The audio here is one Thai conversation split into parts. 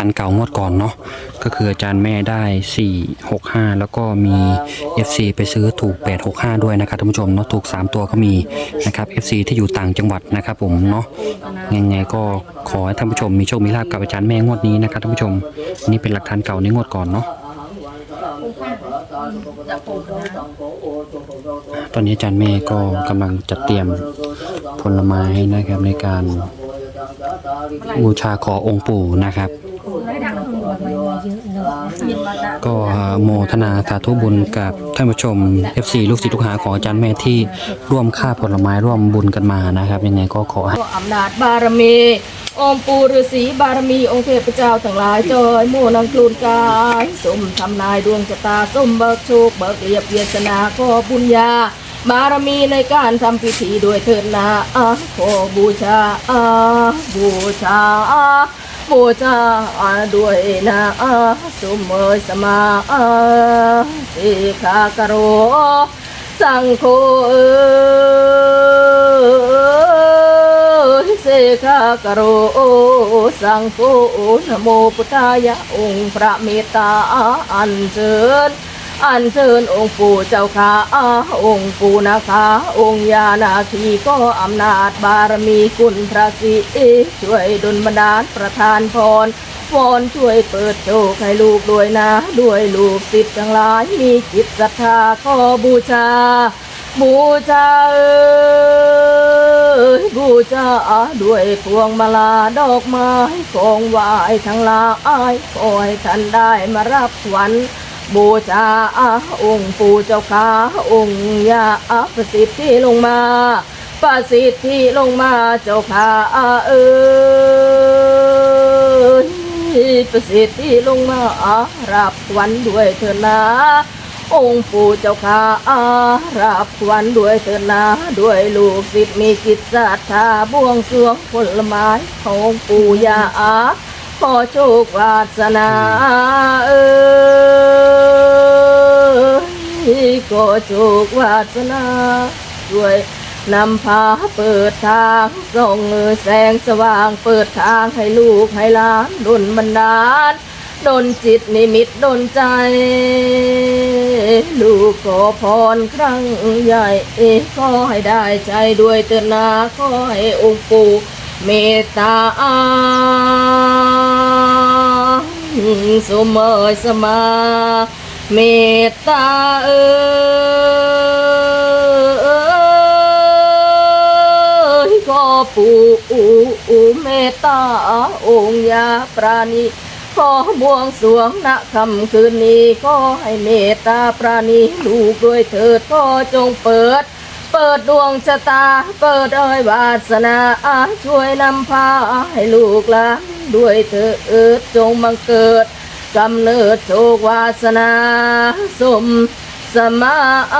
อันเก่างวดก่อนเนาะก็คืออาจารย์แม่ได้ 4 6 5 แล้วก็มี FC ไปซื้อถูก 8 6 5 ด้วยนะครับท่านผู้ชมเนาะถูก 3 ตัวก็มีนะครับ FC ที่อยู่ต่างจังหวัดนะครับผมเนาะยังไงก็ขอให้ท่านผู้ชมมีโชคมีลาภกับอาจารย์แม่งวดนี้นะครับท่านผู้ชมนี่เป็นหลักฐานเก่าในงวดก่อนเนาะตอนนี้อาจารย์แม่ก็กำลังจัดเตรียมผลไม้นะครับในการบูชาขอองค์ปู่นะครับ ก็โมทนาสาธุบุญกับท่านผู้ชม FC ลูกศิษย์ลูกหาของอาจารย์แม่ที่ร่วมค่าผลไม้ร่วมบุญกันมานะครับยังไงก็ขอให้ อำนาจบารมีองค์ปู่ฤาษีบารมีองค์เทพเจ้าทั้งหลายจอยหมู่นังกลูนกายสมทำนายดวงชะตาสมเบิกโชคเบิกเรียบเวียสนาขอบุญญา บารมีในการทำพิธีด้วยเถิดนาอะขอบูชาอะบูชา บูชาด้วยนะสมเมยสมาสิขากโรสังโฆเอ้ยเสขากโรสังโฆนโมพุทธายะองค์พระเมตตาอันเชิญ อันเชิญองค์ปู่เจ้าขาองค์ปู่นะคะ องค์ยานาคีก็อำนาจบารมีคุณพระศรีช่วยดลบันดาลประทานพรวอนช่วยเปิดโชคให้ลูกด้วยนะ ด้วยลูกศิษย์ทั้งหลายมีจิตศรัทธาขอบูชา บูชาเอ้ยบูชาด้วยพวงมาลาดอกไม้ของไหวทั้งหลายขอให้ท่านได้มารับขวัญ บูชาองค์ปู่เจ้าขาองค์ยาประสิทธิ์ลงมาประสิทธิ์ลงมาเจ้าขาเอ้ยประสิทธิ์ลงมารับวัญด้วยเถิดนะองค์ปู่เจ้าขารับวัญด้วยเถิดนะด้วยลูกศิษย์มีจิตศรัทธาบวงสรวงผลไม้ของปู่ยาอาขอโชควาสนาเอ้ย ขอโชควาสนาด้วยนำพาเปิดทางส่องแสงสว่างเปิดทางให้ลูกให้หลานดลบันดาลดนจิตนิมิตดนใจ ลูกขอพรครั้งใหญ่ขอให้ได้ใจด้วยเตือนนาขอให้องค์ปู่เมตตาสมเมยสมา เมตตาเอยขอปู่เมตตาองค์ยาปราณีขอบวงสวงณคำคืนนี้ขอให้เมตตาปราณีลูกด้วยเถิดขอจงเปิด เปิดดวงชะตา เปิดอ้ยวาสนาช่วยนำพาให้ลูกหลานด้วยเถิดจงบังเกิด กำเนิดโชควาสนาสมสมาเอ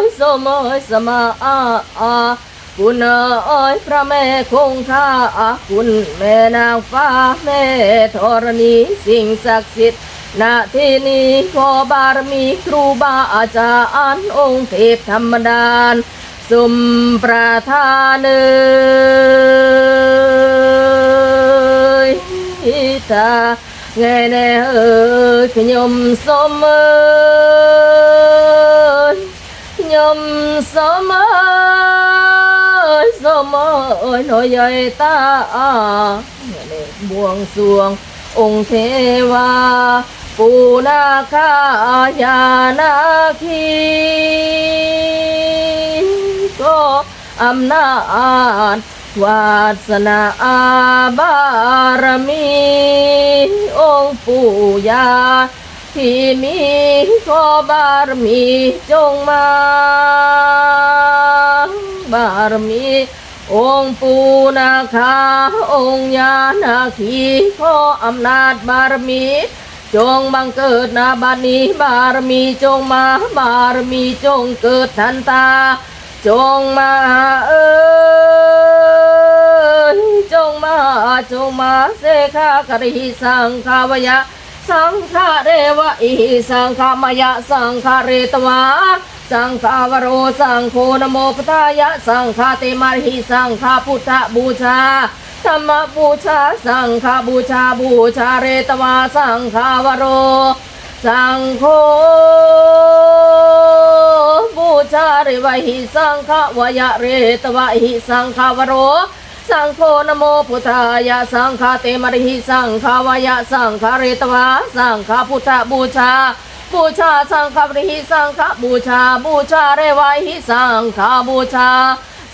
ยสมเอยสมาคุณเอ้ยพระแม่คงคาคุณแม่นางฟ้าแม่ธรณีสิ่งศักดิ์สิทธิ์ณที่นี้ขอบารมีครูบาอาจารย์องค์เทพธรรมดาน สุมประทานเอยตาไงแน่เอ้ยขยมสมเอ้ยขยมสมเอ้ยสมเอ้ยหน่อยใหญ่ตาบวงสวงองค์เทวาปูนาคายานาคี ก็อำนาจวาสนาบารมี องค์ปู่ยาที่มีขอบารมีจงมา บารมี องค์ปู่นาคา องค์ยานาคีขออำนาจบารมี จงบังเกิดนาบัดนี้บารมีจงมา บารมีจงเกิดทันตา จงมาเอ้ยจงมาจงมาเสขากริสังขาวยะ สังฆเรวะอิสังขามยะสังฆเรตวาสังฆาวโรสังโฆนโมพุทายะสังฆาเตมาหิสังฆาพุทธบูชาธรรมบูชาสังฆบูชาบูชาเรตวาสังฆาวโร สังโฆ บูชาเรวหิสังฆวยะเรตวะหิสังฆวโร สังโฆนโมพุทธายะสังฆเตมริหิสังฆวายะสังฆเรตวะสังฆพุทธบูชา บูชาสังฆบริหิสังฆบูชา บูชาเรวหิสังฆบูชา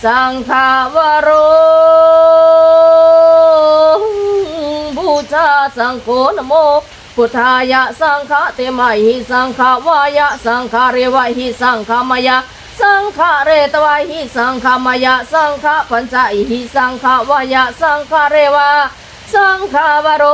สังฆวโรบูชาสังโฆนโม พุทธายะสังฆเตมหิสังฆวายะสังฆเรวะหิสังฆมายะสังฆเรตวะหิสังฆมายะสังฆปัญจหิสังฆวายะสังฆเรวะสังฆวโร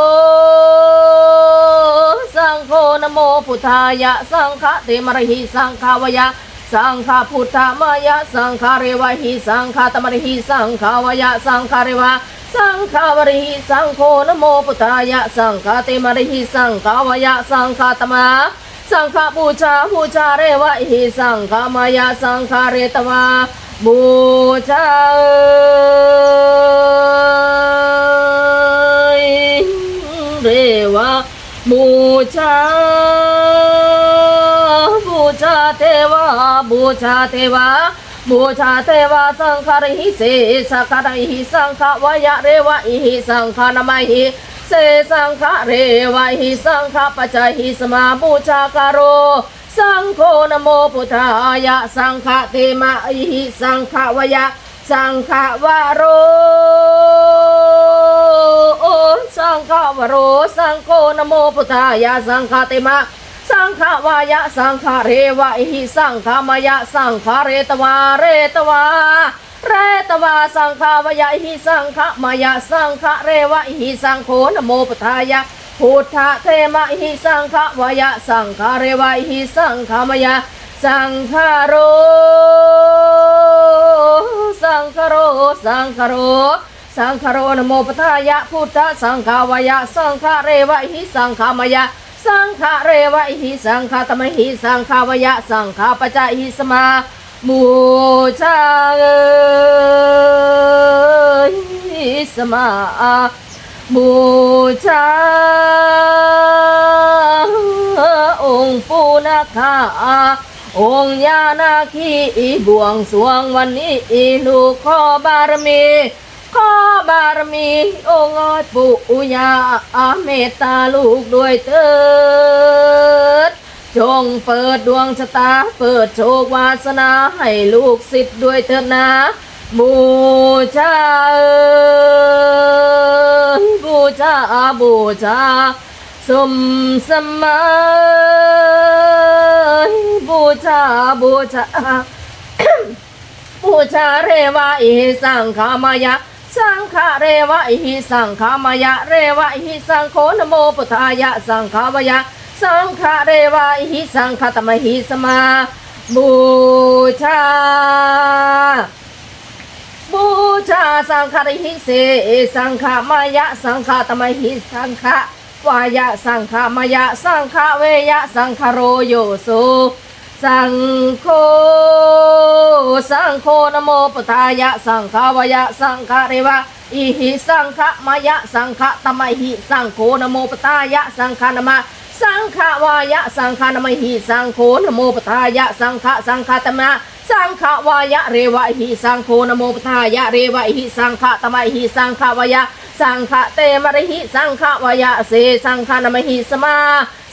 สังโฆนโมพุทธายะสังฆเตมรหิสังฆวายะสังฆพุทธมายะสังฆเรวะหิสังฆตมรหิสังฆวายะสังฆเรวะ สังฆาวริหิสังโฆนโมพุทธายะสังฆเตมริหิสังฆาวายะสังฆตมะสังฆบูชาบูชาเรวะหิสังฆมายะสังฆเรตวะบูชาเรวะบูชาบูชาเทวะบูชาเทวะ บูชาเทวะสังฆาริหิเสสังฆริหิสังฆวายะเรวะอิหิสังฆนามาหิเสสังฆเรวะหิสังฆปัจจหิสมาบูชาคารโรสังโฆนโมพุทธายะสังฆเตมะอิหิสังฆวายะสังฆวโรสังฆวโรสังโฆนโมพุทธายะสังฆเตมะ สังฆวายะสังฆเรวะอิหิสังฆมายะสังฆเรตวาเรตวาเรตวาสังฆวายะอิหิสังฆมายะสังฆเรวะอิหิสังโฆนโมปทายะพุทธเทมะอิหิสังฆวายะสังฆเรวะอิหิสังฆมายะสังฆโรสังฆโรสังฆโรสังฆโรนโมปทายะพุทธสังฆวายะสังฆเรวะอิหิสังฆมายะ สังฆะเรวะอิหิสังฆะตมหิสังฆาวยะสังฆาปจจหิสมาบูชาเอิสมาบูชาองค์ปูนาคาองค์ยานาคีบวงสวงวันนี้ลูกขอบารมี ขอบารมีองค์ปู่ย่าอาเมตตาลูกด้วยเถิดจงเปิดดวงชะตา เปิดโชควาสนาให้ลูกศิษย์ด้วยเถิดนะบูชาบูชาบูชาสมสมัยบูชาบูชาบูชาเรวะอิหิสังขามายะ สังฆเรวะหิสังขามายะเรวะหิสังโฆนโมพุทธายะสังขาวยะสังฆเรวะหิสังฆตมหิสมาบูชา บูชาสังฆริหิเสสังฆมายะสังฆตมหิสังฆวายะสังฆมายะสังฆเวยะสังฆโรโยสุ สังโฆ สังโฆนโมพุทายะ สังฆาวายะ สังฆเรวะ อิหิสังฆมายะ สังฆตมหิ สังโฆนโมพุทายะ สังฆนามะสังฆวายะ สังฆนามหิ สังโฆนโมพุทายะ สังฆสังฆตมะสังฆวายะเรวะหิสังโฆนโมพุทายะเรวะหิสังฆตมหิสังฆวายะ สังฆเตมริหิสังฆวายะเสสังฆนมหิสมา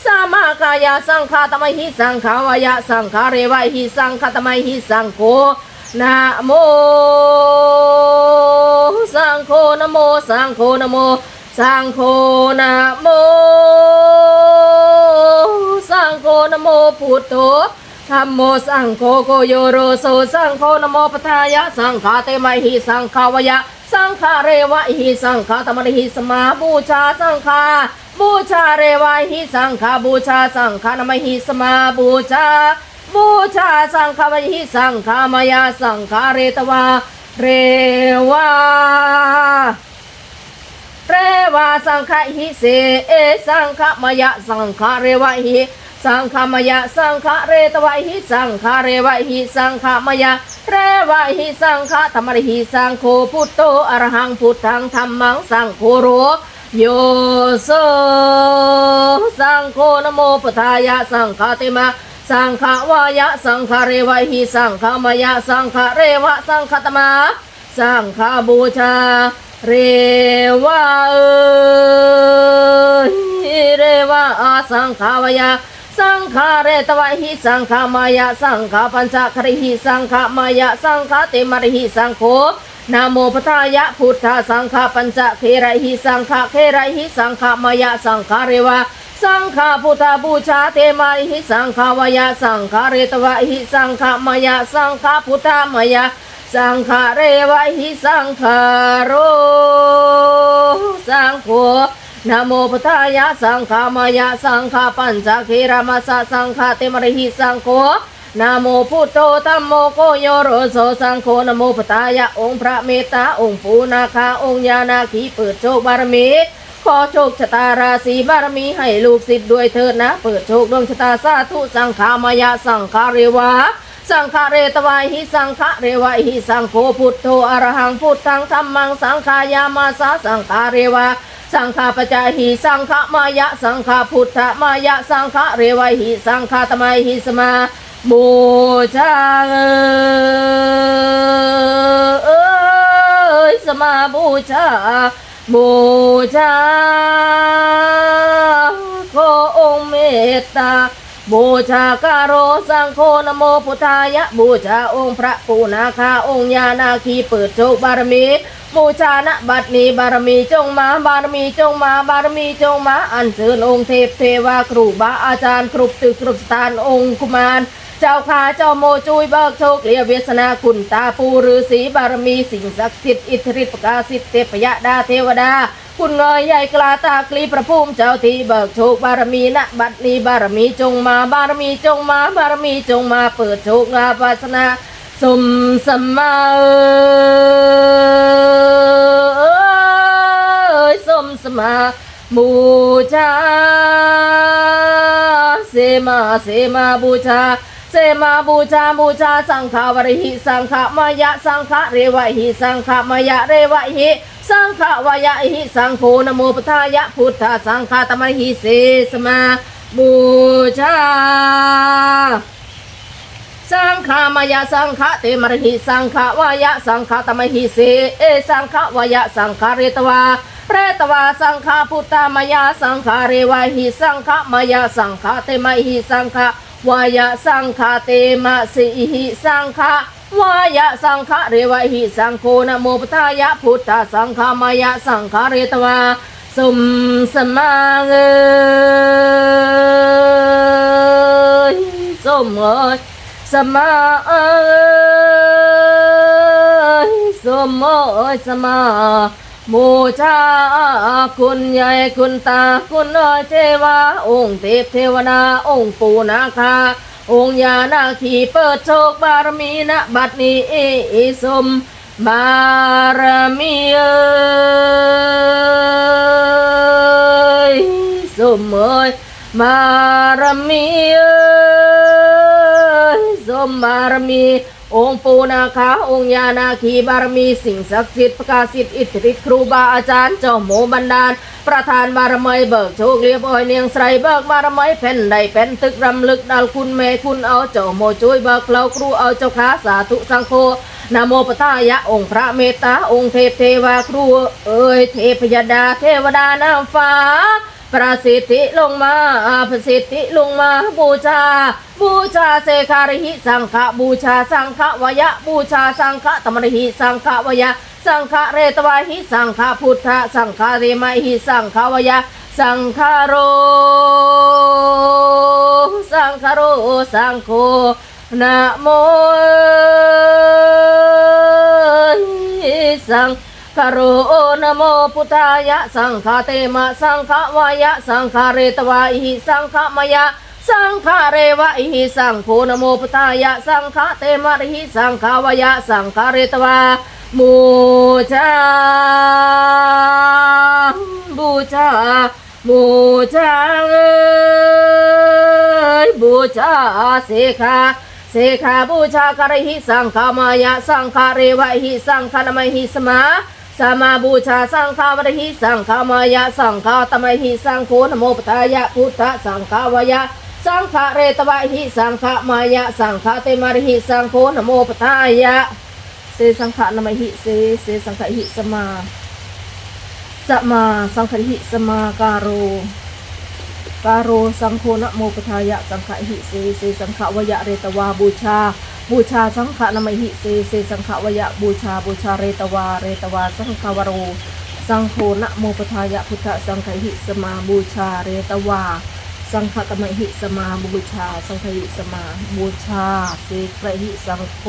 สามากายะสังฆตมหิสังฆวายะสังฆเรวะหิสังฆตมหิสังโฆนะโมสังโฆนะโมสังโฆนะโมสังโฆนะโมสังโฆนะโมพุทโธธัมโมสังโฆโกโยโรโซสังโฆนะโมปทายะสังฆาเตมหิสังฆาวายะสังฆาเรวะหิสังฆาตมหิสมาบูชาสังฆา บูชาเรวะหิสังฆาบูชาสังฆานามหิสมาบูชา บูชาสังฆวหิสังฆามายาสังฆาเรตวาเรวาเรวาสังฆหิเสเอสังฆมายะสังฆเรวะหิสังฆามายะสังฆเรตวะหิสังฆเรวะหิสังฆามายะเรวะหิสังฆธรรมะหิสังโฆพุทโธอรหังพุทธังธรรมังสังโฆโร โยโสสังโฆนะโมพุทายะสังฆติมาสังฆวายะสังฆะเรวะหิสังฆามายะสังฆเรวะสังฆตมา สังฆบูชา เรวะเอยเรวะอาสังฆาวายะสังฆาเรตวะหิสังฆามายะสังฆปัญจคริหิสังฆมายะสังฆเตมริหิสังโฆ นะโมพุทายะพุทธสังฆปัญจเคระหิสังฆเคระหิสังฆมายะสังฆเรวะสังฆพุทธบูชาเตมาหิสังฆวายะสังฆเรตวะหิสังฆมายะสังฆพุทธมายะสังฆเรวะหิสังฆาโรสังโฆนะโมพุทธายะสังฆมายะสังฆปัญจเครามาสะสังฆเตมริหิสังโฆ นะโมพุทโธธัมโมโกโยโรโสสังโฆนะโมพุทายะองค์พระเมตตาองค์ปูนาคาองค์ญาณาคีเปิดโชคบารมีขอโชคชะตาราศีบารมีให้ลูกศิษย์ด้วยเถิดนะ เปิดโชคดวงชะตาสาธุสังขามายะสังฆาเรวะสังฆเรตวายหิสังฆเรวะหิสังโฆพุทโธอรหังพุทธังธรรมังสังขายามาสาสังฆเรวะสังฆปจาหิสังฆมายะสังฆพุทธมายะสังฆเรวะหิสังฆตมัยหิสมา บูชาเอ้ยสมาบูชา บูชาขอองค์เมตตา บูชาการโรสังโฆนโมพุทธายะ บูชาองค์พระปูนาคาองค์ญานาคีเปิดโชคบารมีบูชาณบัดนี้บารมีจงมาบารมีจงมาบารมีจงมา อัญเชิญองค์เทพเทวาครูบาอาจารย์ครุบตึกครุบสถานองค์กุมาร เจ้าขาเจ้าโมจุยเบิกโชคเลียเวสนาคุณตาปูฤาษีบารมีสิ่งศักดิ์สิทธิ์อิทธิฤทธิประกาศิทธิ์เทพยดาเทวดา คุณเงยใหญ่กลาตากลีประภูมิเจ้าที่เบิกโชคบารมีณบัดนี้บารมีจงมาบารมีจงมาบารมีจงมาเปิดโชคงาปาสนาสมสมาสมสมาบูชาเสมาเสมาบูชา เสมาบูชาบูชาสังฆาวริหิสังฆมายะสังฆเรวะหิสังฆมายะเรวะหิสังฆวายะหิสังโฆนโมพุทธายะพุทธสังฆตมหิเสสมาบูชาสังฆามายะสังฆเตมรหิสังฆวายะสังฆตมหิเสเอสังฆวายะสังฆเรตวาเรตวาสังฆพุทธมายะสังฆเรวะหิสังฆมายะสังฆเตมหิสังฆ วายะสังฆเตมะสิหิสังฆวายะสังฆเรวะหิสังโฆนะโมพุทธายะพุทธสังฆมายะสังฆเรตวาสุมสมาเอยสมเอยสมาเอยสมโอยสมา มูชาคุณใหญ่คุณตาคุณน้อยเทวาองค์เทพเทวนาองค์ปูนาคาองค์ยานาคีเปิดโชคบารมีณบัดนี้เอสมบารมีเอ้ยสมเอ้ย บารมีสมบารมี องค์ปูนาคาองค์ยานาคีบารมี สิ่งศักดิ์สิทธิ์ประกาศสิทธิ์อิทธิฤทธิ์ครูบาอาจารย์เจ้าโมบันดาล ประธานบารมีเบิกโชคเรียบอ้อยเนียงใสเบิกบารมีแผ่นใดแผ่นตึกรำลึกดัลคุณแม่คุณเอาเจ้าโมช่วยเบิกเราครูเอาเจ้าขาสาธุสังโฆนโมปตายะองค์พระเมตตาองค์เทพเทวาครูเอ้ยเทพยดาเทวดานางฟ้า ประสิทธิลงมาประสิทธิลงมาบูชา บูชาเสคาริหิสังฆบูชาสังฆวยะ บูชาสังฆตมริหิสังฆวยะ สังฆเรตวาหิสังฆพุทธสังฆเรมหิสังฆวยะ สังฆโร สังฆโรสังโฆนะโมสัง คารุนโมพุทธายะสังฆเตมะสังฆวายะสังฆาเรตวาอิสังฆมายะสังฆาเรวะอิสังโฆนโมพุทธายะสังฆเตมะริหิสังฆวายะสังฆาเรตวาบูชาบูชาบูชาเอ้ยบูชาเสขาเสขาบูชากะรหิสังฆามายะสังฆาเรวะหิสังฆนามหิสมา สามาบูชาสังฆาวรหิสังฆามายะสังฆาตมหิสังโฆนโมปทายะพุทธสังฆาวายะสังฆเรตวะหิสังฆมายะสังฆเตมารหิสังโฆนโมปทายะเสสังฆนามหิเสเสสังฆหิสมาจะมาสังฆหิสมาการโรกาโรสังโฆนโมปทายะสังฆะหิเสเสสังฆวยะเรตวาบูชา บูชาสังฆะนามหิเสเสสังฆวยะบูชาบูชาเรตวา เรตวาสังฆวโร สังโฆนะโมปทายะพุทธสังฆหิสมาบูชาเรตวา สังฆกรรมหิสมาบูชา สังฆหิสมาบูชาเสกระหิสังโฆ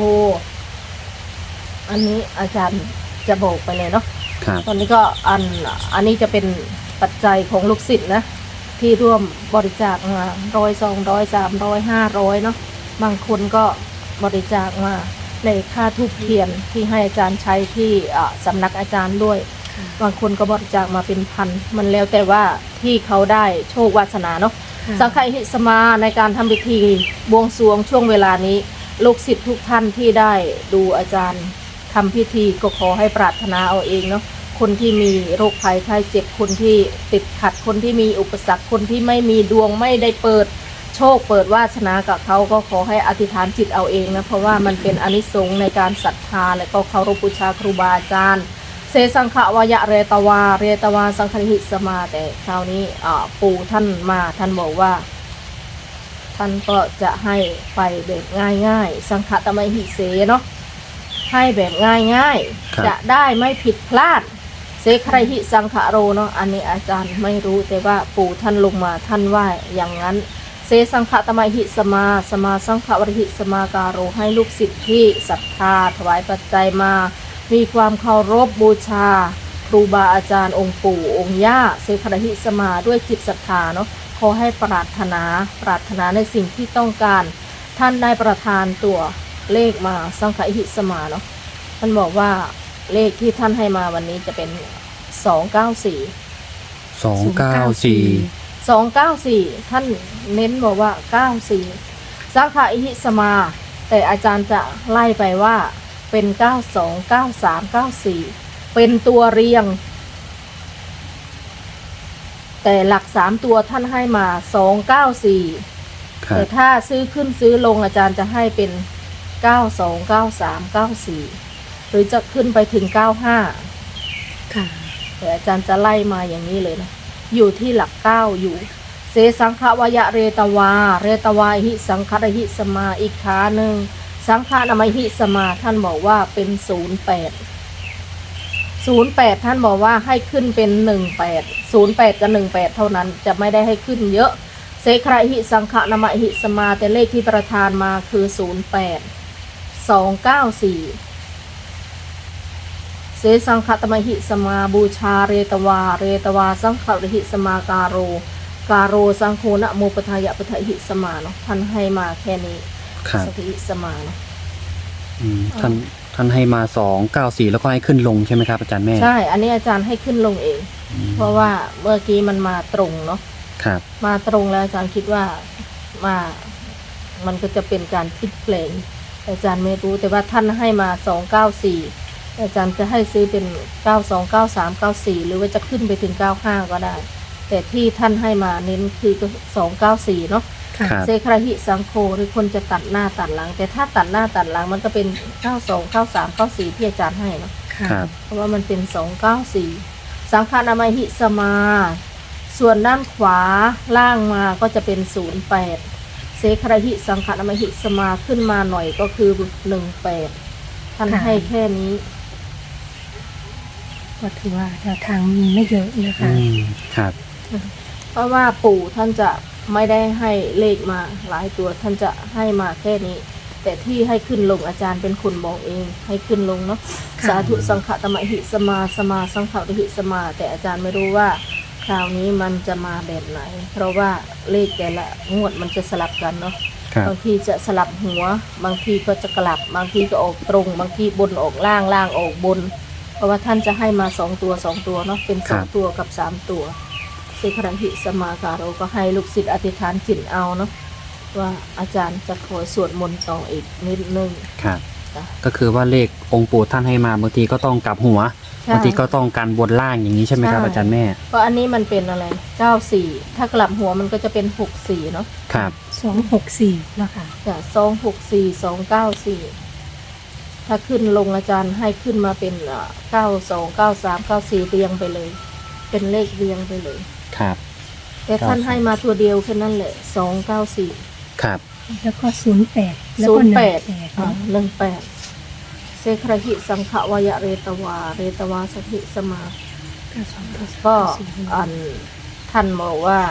อันนี้อาจารย์จะบอกไปเลยเนาะครับตอนนี้ก็อันอันนี้จะเป็นปัจจัยของลูกศิษย์นะที่ร่วมบริจาคมาร้อยสองร้อยสามร้อยห้าร้อยเนาะบางคนก็ บริจาคมาในค่าทูบเทียนที่ให้อาจารย์ใช้ที่อ่าสำนักอาจารย์ด้วย บางคนก็บริจาคมาเป็นพัน มันแล้วแต่ว่าที่เขาได้โชควาสนาเนาะสังฆหิสมาในการทำพิธีบวงสรวงช่วงเวลานี้ลูกศิษย์ทุกท่านที่ได้ดูอาจารย์ทำพิธีก็ขอให้ปรารถนาเอาเองเนาะคนที่มีโรคภัยไข้เจ็บคนที่ติดขัดคนที่มีอุปสรรคคนที่ไม่มีดวงไม่ได้เปิด โชคเปิดวาสนากับเขาก็ขอให้อธิษฐานจิตเอาเองนะ เพราะว่ามันเป็นอานิสงส์ในการศรัทธาและก็เคารพบูชาครูบาอาจารย์เซสังขวายะเรตวา เรตวาสังคหิสมาแต่คราวนี้อ่าปู่ท่านมาท่านบอกว่า ท่านก็จะให้ไปแบบง่ายๆ สังฆตมหิเสเนาะให้แบบง่ายครับๆจะได้ไม่ผิดพลาดเสครหิสังขโรเนาะอันนี้อาจารย์ไม่รู้แต่ว่าปู่ท่านลงมาท่านว่าอย่างนั้น เสสังฆตมหิสมา สมาสังฆวริหิสมาการโรให้ลูกศิษย์ที่ศรัทธาถวายปัจจัยมา มีความเคารพบูชา ครูบาอาจารย์องค์ปู่องค์ย่าเสคระหิสมาด้วยจิตศรัทธาเนาะขอให้ปรารถนาปรารถนาในสิ่งที่ต้องการ ท่านได้ประทานตัวเลขมาสังขหิสมาเนาะท่านบอกว่าเลขที่ท่านให้มาวันนี้จะเป็น294สองเก้าสี่ 294ท่านเน้นบอกว่า94สังขหิสมา แต่อาจารย์จะไล่ไปว่าเป็น92 93 94เป็นตัวเรียง แต่หลัก3ตัวท่านให้มา294ครัแต่บถ้าซื้อขึ้นซื้อลงอาจารย์จะให้เป็น92 93 94หรือจะขึ้นไปถึง95ค่ะแต่อาจารย์จะไล่มาอย่างนี้เลยนะ อยู่ที่หลัก9อยู่ เสสังขวายะเรตวา เรตวาหิสังคารหิสมาอีกขาหนึ่ง สังขานามหิสมาท่านบอกว่าเป็น08 08ท่านบอกว่าให้ขึ้นเป็น18 08กับ18เท่านั้นจะไม่ได้ให้ขึ้นเยอะ เสครหิสังขนามหิสมาแต่เลขที่ประทานมาคือ08 294เส สังฆตมหิสมาบูชาเรตวา เรตวา สังฆริหิสมาการโร การโรสังโฆนะโมปทายะปทะหิสมาเนาะท่านให้มาแค่นี้ครับสังฆหิสมาเนาะอืมท่านท่านให้มาสองเก้าสี่แล้วก็ให้ขึ้นลงใช่ไหมครับอาจารย์แม่ใช่ อันนี้อาจารย์ให้ขึ้นลงเอง อืมเพราะว่าเมื่อกี้มันมาตรงเนาะครับ มาตรงแล้วอาจารย์คิดว่ามามันก็จะเป็นการพลิกแปลงอาจารย์ไม่รู้แต่ว่าท่านให้มาสองเก้าสี่ อาจารย์จะให้ซื้อเป็นเก้าสองเก้าสามเก้าสี่หรือว่าจะขึ้นไปถึงเก้าห้าก็ได้ แต่ที่ท่านให้มาเน้นคือสองเก้าสี่เนาะค่ะครับ เซคราหิสังโฆหรือคนจะตัดหน้าตัดหลัง แต่ถ้าตัดหน้าตัดหลังมันก็เป็นเก้าสองเก้าสามเก้าสี่ที่อาจารย์ให้เนาะ ค่ะ ครับ เพราะว่ามันเป็นสองเก้าสี่สังฆานามหิสมา ส่วนด้านขวาล่างมาก็จะเป็นศูนย์แปดเสครหิสังฆานามหิสมาขึ้นมาหน่อยก็คือหนึ่งแปดท่านค่ะ ให้แค่นี้ ก็ถือว่าแนวทางมีไม่เยอะนะคะ อืมครับ เพราะว่าปู่ท่านจะไม่ได้ให้เลขมาหลายตัวท่านจะให้มาแค่นี้ แต่ที่ให้ขึ้นลงอาจารย์เป็นคนบอกเอง ให้ขึ้นลงเนาะค่ะ สาธุสังฆตมหิสมาสมาสังฆริหิสมา แต่อาจารย์ไม่รู้ว่า คราวนี้มันจะมาแบบไหน เพราะว่าเลขแต่ละงวดมันจะสลับกันเนาะ ครับ บางทีจะสลับหัว บางทีก็จะกลับ บางทีก็ออกตรง บางทีบนออกล่างล่างออกบน เพราะว่าท่านจะให้มาสองตัวสองตัวเนาะเป็นสองตัวกับสามตัวสิครังหิสมาการโรก็ให้ลูกศิษย์อธิษฐานจิตเอาเนาะว่าอาจารย์จะขอสวดมนต์ต่ออีกนิดนึง ครับ จ้ะ ก็คือว่าเลของค์ปู่ท่านให้มาบางทีก็ต้องกลับหัวใช่ บางทีก็ต้องการบนล่างอย่างนี้ใช่ไหมครับใช่ อาจารย์แม่ เพราะอันนี้มันเป็นอะไร94ถ้ากลับหัวมันก็จะเป็น64เนาะครับ สองหกสี่นะคะจ้ะ264 294 ถ้าขึ้นลงอาจารย์ให้ขึ้นมาเป็นอ่า92 93 94เรียงไปเลย เป็นเลขเรียงไปเลย ครับ แต่ท่าน92ให้มาตัวเดียวแค่นั้นแหละ294ครับ แล้วก็ศูนย์แปดแล้วศูก็นย์หนึ่งแปดแปดหนึ่งแปดเซครหิสังขวายะเรตวา เรตวาสถิสมาก็อันท่านบอกว่า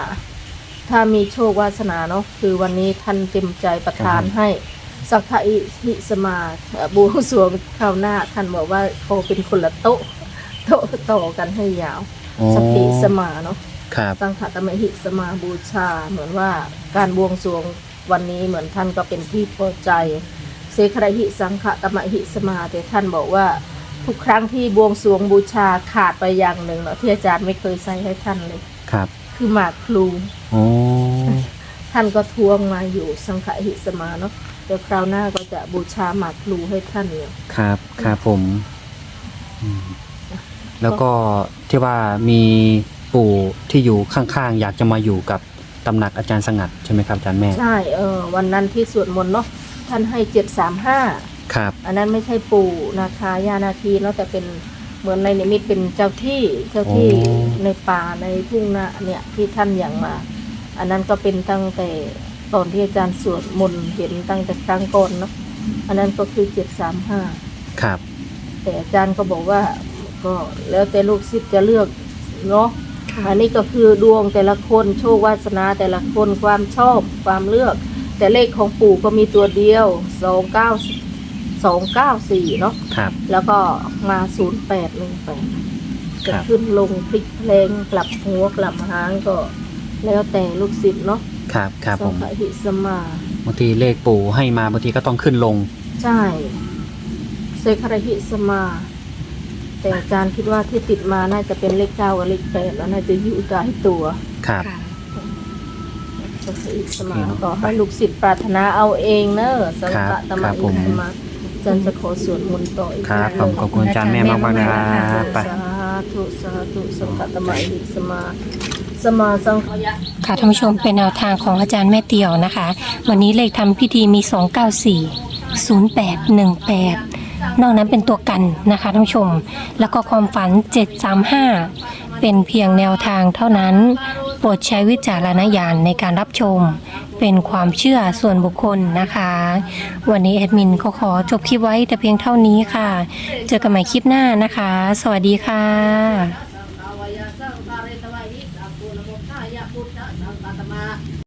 ถ้ามีโชควาสนาเนาะคือวันนี้ท่านเต็มใจประทานครับให้ สังฆอิหิสมาเอ่อบวงสรวงคราวหน้าท่านบอกว่าโคเป็นคนละโต๊ะโต๊ะต่อกันให้ยาวโอ้สติสมาเนาะครับ สังฆตมหิสมาบูชา เหมือนว่าการบวงสรวงวันนี้เหมือนท่านก็เป็นที่พอใจเสครหิสังฆตมหิสมาแต่ท่านบอกว่าทุกครั้งที่บวงสรวงบูชาขาดไปอย่างหนึ่งเนาะที่อาจารย์ไม่เคยใส่ให้ท่านเลย ครับคือหมากพลูโอ้ท่านก็ทวงมาอยู่สังฆหิสมาเนาะ เดี๋ยวคราวหน้าก็จะบูชาหมากพลูให้ท่านเนี่ย ครับครับผมอืมแล้วก็ที่ว่ามีปู่ที่อยู่ข้างๆ อยากจะมาอยู่กับตำหนักอาจารย์สงัดใช่ไหมครับอาจารย์แม่ ใช่เออวันนั้นที่สวดมนต์เนาะท่านให้เจ็ดสามห้าครับ อันนั้นไม่ใช่ปู่นาคายานาคีเนาะแต่เป็นเหมือนในนิมิตเป็นเจ้าที่เจ้าที่โอ้ ในป่าในทุ่งนาเนี่ยที่ท่านอย่างมา อันนั้นก็เป็นตั้งแต่ ตอนที่อาจารย์สวดมนต์เห็นตั้งแต่ครั้งก่อนเนาะอันนั้นก็คือเจ็ดสามห้าครับ แต่อาจารย์ก็บอกว่าก็แล้วแต่ลูกศิษย์จะเลือกเนาะอันนี้ก็คือดวงแต่ละคนโชควาสนาแต่ละคนความชอบความเลือก แต่เลขของปู่ก็มีตัวเดียวสองเก้าสองเก้าสี่เนาะครับ แล้วก็มาศูนย์แปดหนึ่งแปดครัจะบขึ้นลงพลิกเพลงกลับหัวกลับหางก็ แล้วแต่ลูกศิษย์เนาะครับครับสัผงมฆหิสมา บางทีเลขปู่ให้มาบางทีก็ต้องขึ้นลง ใช่เซครหิสมา แต่อาจารย์คิดว่าที่ติดมาน่าจะเป็นเลขเก้ากับเลขแปดแล้วน่าจะอยู่ใกล้ตัวครับ ค่ะ สังฆหิสมาโอเคเนาะก็ให้ลูกศิษย์ปรารถนาเอาเองเนอะสังครัฆบตมครับผหิม สมาอาจารย์จะขอสวดมนต์ต่ออีกครับหผนึ่มงขอบคุณอาจารย์แม่มากๆนะครับไป สาธุสาธุสังฆตมหิสมา สมาสังค่ะท่านผู้ชมเป็นแนวทางของอาจารย์แม่เตียวนะคะ วันนี้เลขทำพิธีมี 294 0818 นอกนั้นเป็นตัวกันนะคะท่านผู้ชม แล้วก็ความฝัน 735 เป็นเพียงแนวทางเท่านั้น โปรดใช้วิจารณญาณในการรับชม เป็นความเชื่อส่วนบุคคลนะคะ วันนี้แอดมินก็ขอจบคลิปไว้แต่เพียงเท่านี้ค่ะ เจอกันใหม่คลิปหน้านะคะ สวัสดีค่ะ